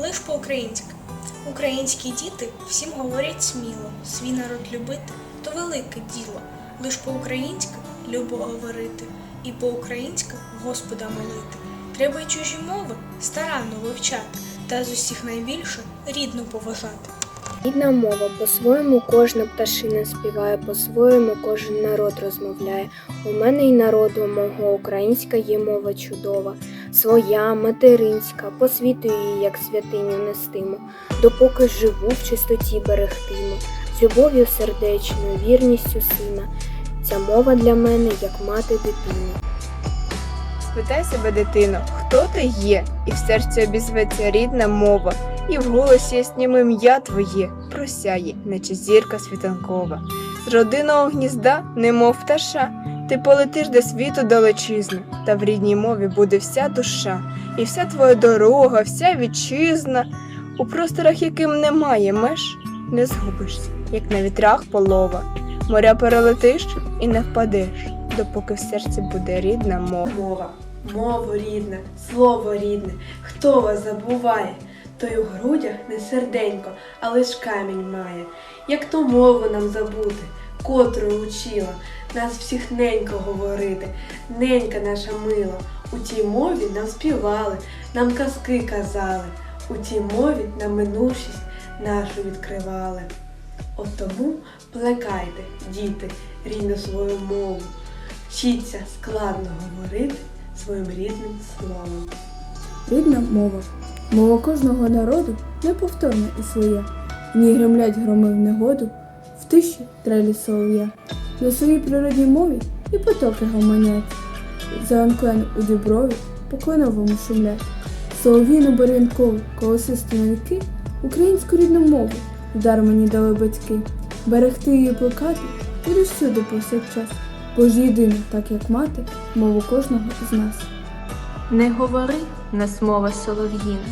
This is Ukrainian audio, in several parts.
лиш по-українськи. Українські діти всім говорять сміло, свій народ любити то велике діло. Лиш по-українськи любо говорити, і по-українськи Господа молити. Треба й чужі мови старанно вивчати, та з усіх найбільше рідну поважати. Рідна мова, по-своєму кожна пташина співає, по-своєму кожен народ розмовляє. У мене й народу мого українська є мова чудова, своя, материнська, по світу її, як святиню нестиму, допоки живу в чистоті берегтиму, з любов'ю сердечною, вірністю сина. Ця мова для мене, як мати дитини. Спитай себе, дитино, хто ти є, і в серці обізветься рідна мова, і в голосі яснім ім'я твоє просяє, наче зірка світанкова. З родинного гнізда, немов пташа, ти полетиш до світу далечизну, та в рідній мові буде вся душа, і вся твоя дорога, вся вітчизна, у просторах, яким немає меж, не згубишся, як на вітрах полова. Моря перелетиш і не впадеш, допоки в серці буде рідна мова. Мова, мова рідна, слово рідне, хто вас забуває, той у грудях не серденько, а лиш камінь має. Як то мову нам забути, котру учила, нас всіх ненько говорити, ненька наша мила. У тій мові нам співали, нам казки казали, у тій мові нам минувшість нашу відкривали. От тому плекайте, діти, рідну свою мову. Вчіться складно говорити своїм рідним словом. Рідна мова. Мова кожного народу неповторна і своя. В ній гремлять громи в негоду, тиші трелі солов'я. На своїй природній мові і потоки гомонять. Зеленклен у діброві по кленовому шумлять. Солов'їну барвінкову, колосисті навіки, українську рідну мову вдар мені дали батьки. Берегти її плекати буду всюди повсякчас, бо ж єдина, так як мати, мову кожного з нас. Не говори нас мова солов'їна,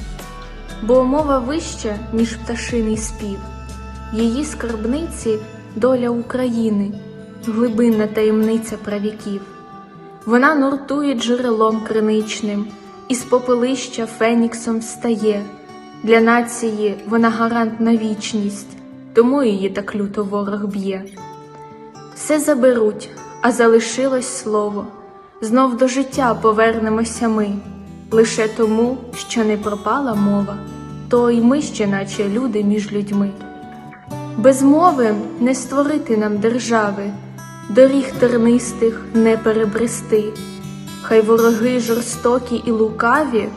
бо мова вища, ніж пташиний спів. Її скарбниці доля України, глибинна таємниця правіків. Вона нуртує джерелом криничним, із попелища феніксом встає. Для нації вона гарант на вічність, тому її так люто ворог б'є. Все заберуть, а залишилось слово. Знов до життя повернемося ми, лише тому, що не пропала мова, то й ми ще, наче люди між людьми. Без мови не створити нам держави, доріг тернистих не перебрести, хай вороги жорстокі і лукаві,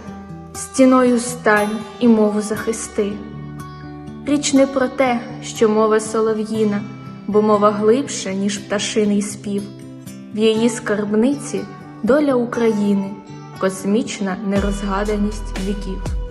стіною стань і мову захисти. Річ не про те, що мова солов'їна, бо мова глибша, ніж пташиний спів. В її скарбниці доля України, космічна нерозгаданість віків.